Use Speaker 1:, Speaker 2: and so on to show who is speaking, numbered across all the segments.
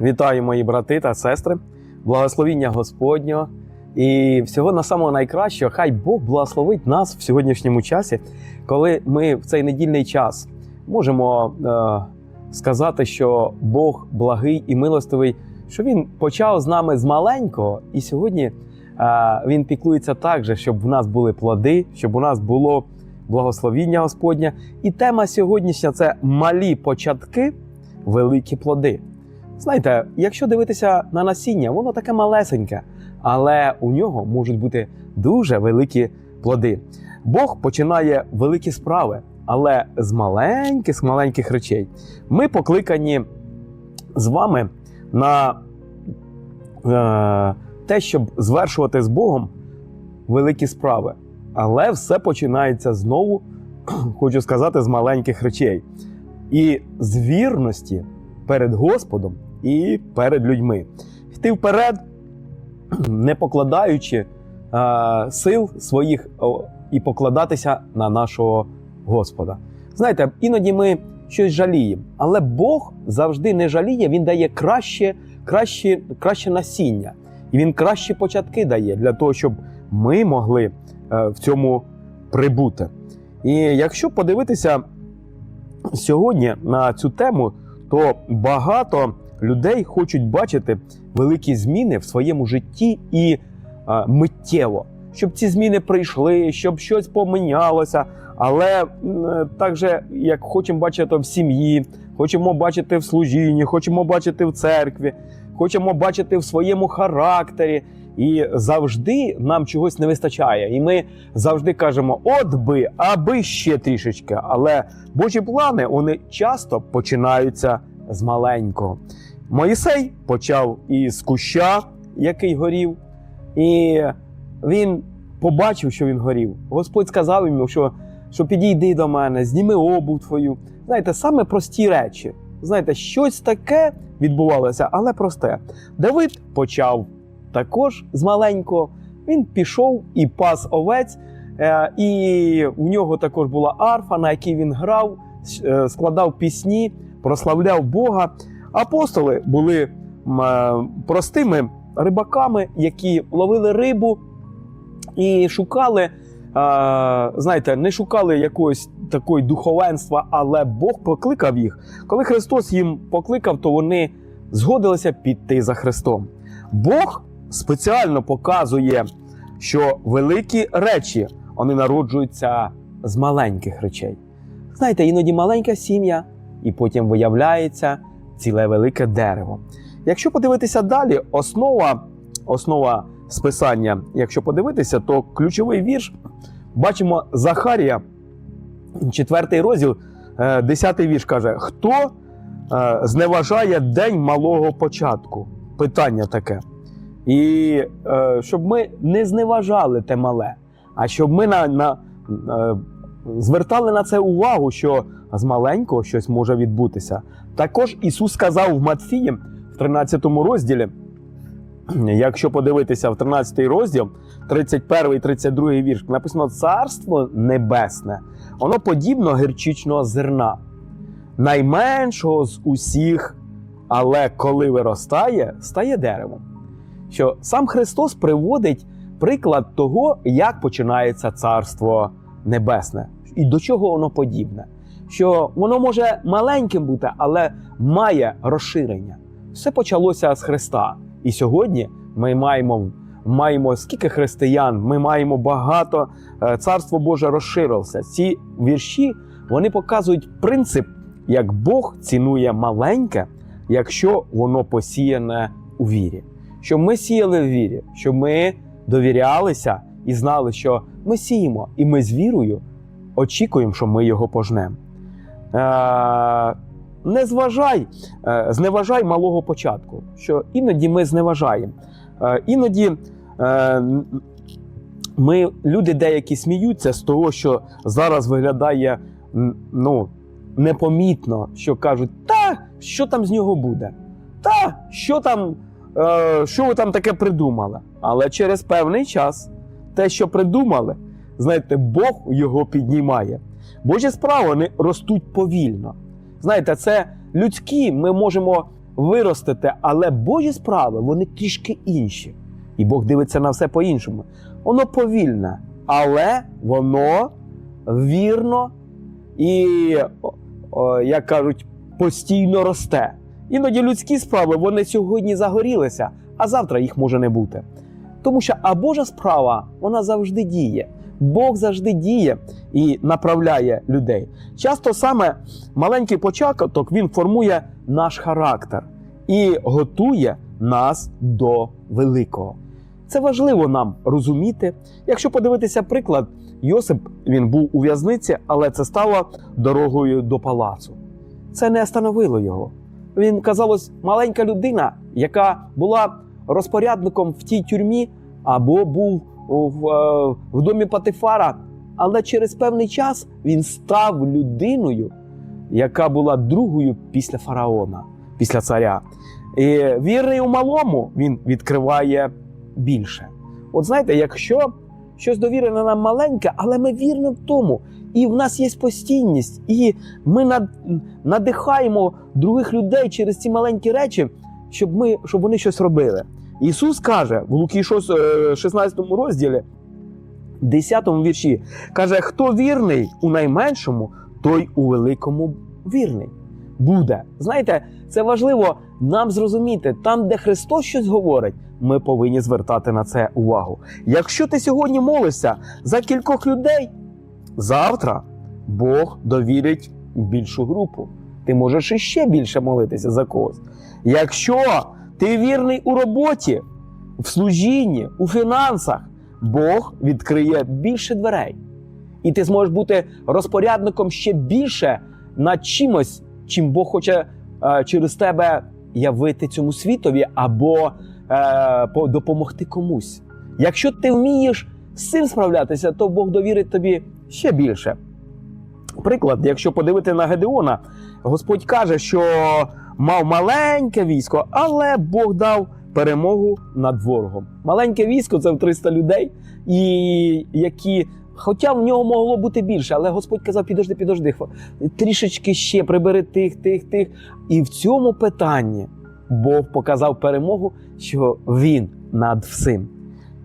Speaker 1: Вітаю, мої брати та сестри, благословіння Господнього і всього на самого найкращого. Хай Бог благословить нас в сьогоднішньому часі, коли ми в цей недільний час можемо е, сказати, що Бог благий і милостивий, що Він почав з нами з маленького, і сьогодні е, Він піклується так же, щоб в нас були плоди, щоб у нас було благословіння Господнє. І тема сьогоднішня це малі початки, великі плоди. Знаєте, якщо дивитися на насіння, воно таке малесеньке, але у нього можуть бути дуже великі плоди. Бог починає великі справи, але з маленьких, маленьких речей. Ми покликані з вами на е, те, щоб звершувати з Богом великі справи. Але все починається знову, хочу сказати, з маленьких речей. І з вірності перед Господом і перед людьми. Йти вперед, не покладаючи е, сил своїх і покладатися на нашого Господа. Знаєте, іноді ми щось жаліємо, але Бог завжди не жаліє, Він дає краще, краще, краще насіння. І він кращі початки дає для того, щоб ми могли е, в цьому прибути. І якщо подивитися сьогодні на цю тему, то багато людей хочуть бачити великі зміни в своєму житті і е, миттєво, щоб ці зміни прийшли, щоб щось помінялося. Але так же, як хочемо бачити в сім'ї, хочемо бачити в служінні, хочемо бачити в церкві, хочемо бачити в своєму характері. І завжди нам чогось не вистачає. І ми завжди кажемо: от би, аби ще трішечки. Але Божі плани вони часто починаються з маленького. Моїсей почав із куща, який горів, і він побачив, що він горів. Господь сказав йому, що, що підійди до мене, зніми обув твою. Знаєте, саме прості речі. Знаєте, щось таке відбувалося, але просте. Давид почав також з маленького. Він пішов і пас овець, е, і у нього також була арфа, на якій він грав, е, складав пісні, прославляв Бога. Апостоли були е, простими рибаками, які ловили рибу і шукали, е, знаєте, не шукали якогось такої духовенства, але Бог покликав їх. Коли Христос їм покликав, то вони згодилися піти за Христом. Бог спеціально показує, що великі речі вони народжуються з маленьких речей. Знаєте, іноді маленька сім'я, і потім виявляється ціле велике дерево. Якщо подивитися далі, основа, основа списання, якщо подивитися, то ключовий вірш бачимо Захарія, четвертий розділ, е, десятий вірш каже: Хто е, зневажає день малого початку? Питання таке. І е, щоб ми не зневажали те мале, а щоб ми на, на, е, звертали на це увагу, що з маленького щось може відбутися. Також Ісус сказав в Матфії в 13 розділі, якщо подивитися в 13 розділ, 31 і 32 вірш, написано Царство Небесне, воно подібно гірчичного зерна, найменшого з усіх, але коли виростає, стає деревом що сам Христос приводить приклад того, як починається Царство Небесне і до чого воно подібне. Що воно може маленьким бути, але має розширення. Все почалося з Христа. І сьогодні ми маємо маємо скільки християн, ми маємо багато. Е, Царство Боже розширилося. Ці вірші вони показують принцип, як Бог цінує маленьке, якщо воно посіяне у вірі щоб ми сіяли в вірі, щоб ми довірялися і знали, що ми сіємо, і ми з вірою очікуємо, що ми його пожнемо. Е, не зважай, е, зневажай малого початку, що іноді ми зневажаємо. Е, іноді ми, люди деякі сміються з того, що зараз виглядає ну, непомітно, що кажуть, та що там з нього буде? Та що там що ви там таке придумали. Але через певний час те, що придумали, знаєте, Бог його піднімає. Божі справи вони ростуть повільно. Знаєте, це людські, ми можемо виростете, але Божі справи вони трішки інші. І Бог дивиться на все по-іншому. Воно повільне, але воно вірно і, як кажуть, постійно росте. Іноді людські справи вони сьогодні загорілися, а завтра їх може не бути. Тому що а Божа справа вона завжди діє. Бог завжди діє і направляє людей. Часто саме маленький початок він формує наш характер і готує нас до великого. Це важливо нам розуміти. Якщо подивитися приклад, Йосип він був у в'язниці, але це стало дорогою до палацу. Це не остановило його. Він, казалось, маленька людина, яка була розпорядником в тій тюрмі або був в, е, в домі Патифара, але через певний час він став людиною, яка була другою після фараона, після царя. І вірний у малому він відкриває більше. От знаєте, якщо щось довірене нам маленьке, але ми вірні в тому, і в нас є постійність, і ми надихаємо других людей через ці маленькі речі, щоб, ми, щоб вони щось робили. Ісус каже в Луки 6, е, 16 розділі, 10 вірші, каже: хто вірний у найменшому, той у великому вірний буде. Знаєте, це важливо нам зрозуміти, там, де Христос щось говорить, ми повинні звертати на це увагу. Якщо ти сьогодні молишся за кількох людей, завтра Бог довірить більшу групу. Ти можеш іще більше молитися за когось. Якщо ти вірний у роботі, в служінні, у фінансах, Бог відкриє більше дверей. І ти зможеш бути розпорядником ще більше над чимось, чим Бог хоче е, через тебе явити цьому світові або е, допомогти комусь. Якщо ти вмієш з цим справлятися, то Бог довірить тобі ще більше. Приклад, якщо подивити на Гедеона, Господь каже, що мав маленьке військо, але Бог дав перемогу над ворогом. Маленьке військо це в 300 людей, і які. Хоча в нього могло бути більше, але Господь казав: підожди, підожди, трішечки ще прибери тих, тих, тих. І в цьому питанні Бог показав перемогу, що він над всім.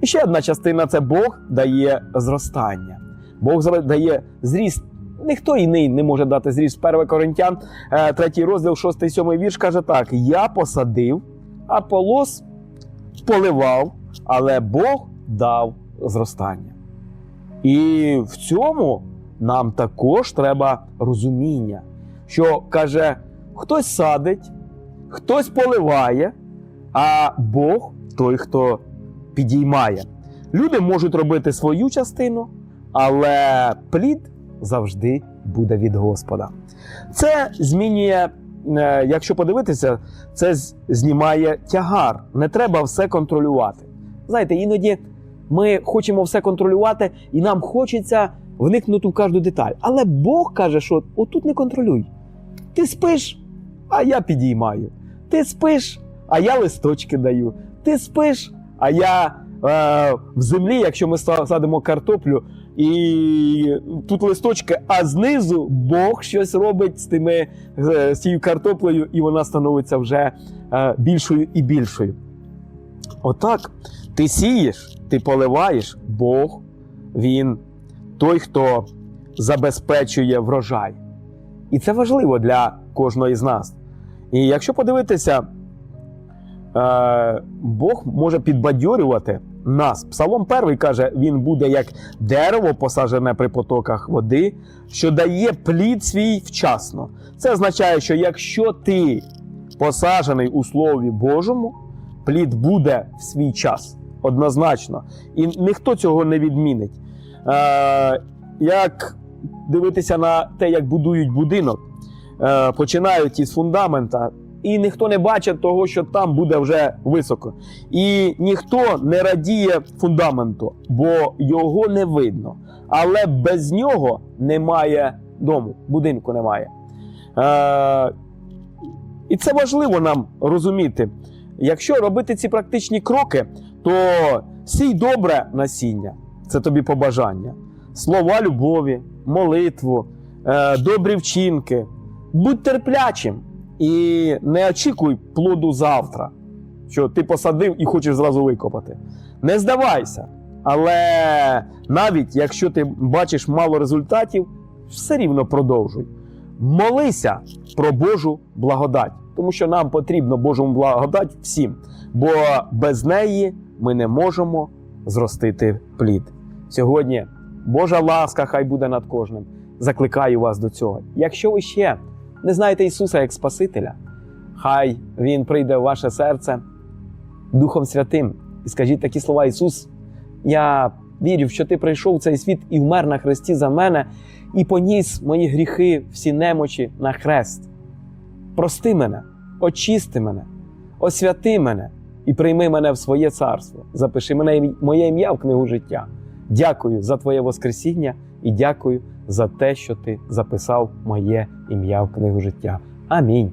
Speaker 1: І ще одна частина це Бог дає зростання. Бог дає зріст. Ніхто іний не може дати зріст. 1 Коринтян, 3 розділ, 6, 7 вірш каже так: Я посадив, а полос поливав, але Бог дав зростання. І в цьому нам також треба розуміння, що каже, хтось садить, хтось поливає, а Бог той, хто підіймає. Люди можуть робити свою частину, але плід завжди буде від Господа. Це змінює, е, якщо подивитися, це знімає тягар. Не треба все контролювати. Знаєте, іноді ми хочемо все контролювати, і нам хочеться вникнути в кожну деталь. Але Бог каже, що отут не контролюй. Ти спиш, а я підіймаю. Ти спиш, а я листочки даю. Ти спиш, а я е, в землі, якщо ми садимо картоплю, і тут листочки, а знизу Бог щось робить з тими е, з цією картоплею, і вона становиться вже е, більшою і більшою. Отак, ти сієш, ти поливаєш, Бог, Він той, хто забезпечує врожай. І це важливо для кожного з нас. І якщо подивитися, е, Бог може підбадьорювати нас. Псалом перший каже: він буде як дерево, посаджене при потоках води, що дає плід свій вчасно. Це означає, що якщо ти посаджений у Слові Божому, плід буде в свій час однозначно. І ніхто цього не відмінить. Е, як дивитися на те, як будують будинок, е, починають із фундамента, і ніхто не бачить того, що там буде вже високо. І ніхто не радіє фундаменту, бо його не видно. Але без нього немає дому, будинку немає. Е, і це важливо нам розуміти. Якщо робити ці практичні кроки, то сій добре насіння це тобі побажання, слова любові, молитву, е, добрі вчинки. Будь терплячим, І не очікуй плоду завтра, що ти посадив і хочеш зразу викопати. Не здавайся. Але навіть якщо ти бачиш мало результатів, все рівно продовжуй. Молися про Божу благодать, тому що нам потрібно Божу благодать всім, бо без неї ми не можемо зростити плід. Сьогодні Божа ласка хай буде над кожним. Закликаю вас до цього. Якщо ви ще не знаєте Ісуса як Спасителя, хай Він прийде в ваше серце Духом Святим і скажіть такі слова: Ісус, я вірю, що Ти прийшов в цей світ і вмер на хресті за мене, і поніс мої гріхи, всі немочі на хрест. Прости мене, очисти мене, освяти мене і прийми мене в своє царство. Запиши мене моє ім'я в книгу життя. Дякую за Твоє Воскресіння і дякую за те, що ти записав моє ім'я в книгу життя. Амінь.